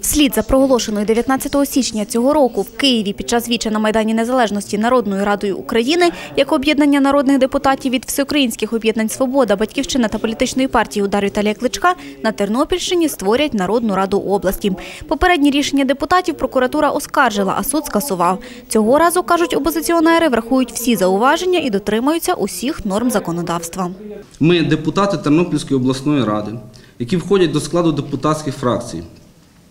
Вслід за проголошеною 19 січня цього року в Києві під час віча на Майдані Незалежності Народною Радою України як об'єднання народних депутатів від всеукраїнських об'єднань «Свобода», «Батьківщина» та політичної партії «Удар Віталія Кличка» на Тернопільщині створять Народну Раду області. Попередні рішення депутатів прокуратура оскаржила, а суд скасував. Цього разу, кажуть опозиціонери, врахують всі зауваження і дотримаються усіх норм законодавства. Ми депутати Тернопільської обласної ради, які входять до складу депутатських фракцій.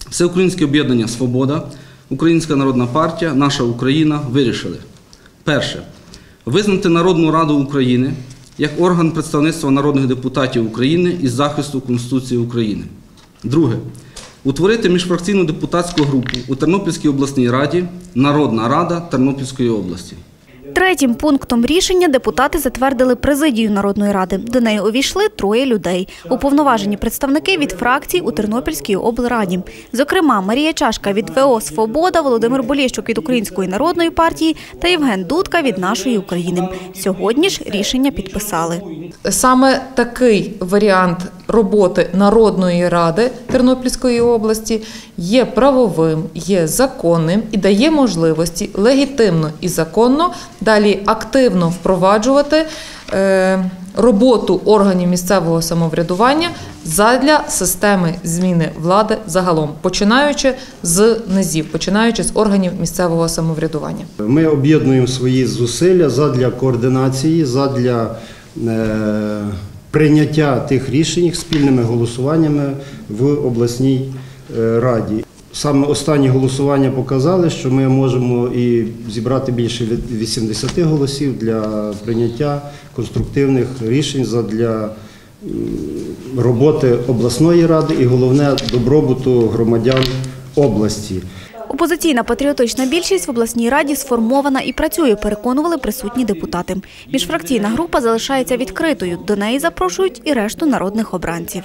Всеукраїнське об'єднання Свобода, Українська народна партія, Наша Україна вирішили. Перше. Визнати Народну Раду України як орган представництва народних депутатів України із захисту Конституції України. Друге. Утворити міжфракційну депутатську групу у Тернопільській обласній раді Народна Рада Тернопільської області. Третім пунктом рішення депутати затвердили президію Народної ради. До неї увійшли троє людей. Уповноважені представники від фракцій у Тернопільській облраді. Зокрема, Марія Чашка від ВО «Свобода», Володимир Болєщук від Української народної партії та Євген Дудка від «Нашої України». Сьогодні ж рішення підписали. Саме такий варіант роботи Народної ради Тернопільської області є правовим, є законним і дає можливості легітимно і законно далі активно впроваджувати е, роботу органів місцевого самоврядування задля системи зміни влади загалом, починаючи з низів, починаючи з органів місцевого самоврядування. Ми об'єднуємо свої зусилля задля координації, задля е, прийняття тих рішень спільними голосуваннями в обласній е, раді. Саме останні голосування показали, що ми можемо і зібрати більше від 80 голосів для прийняття конструктивних рішень задля м, роботи обласної ради і головне добробуту громадян області. Опозиційна патріотична більшість в обласній раді сформована і працює, переконували присутні депутати. Міжфракційна група залишається відкритою. До неї запрошують і решту народних обранців.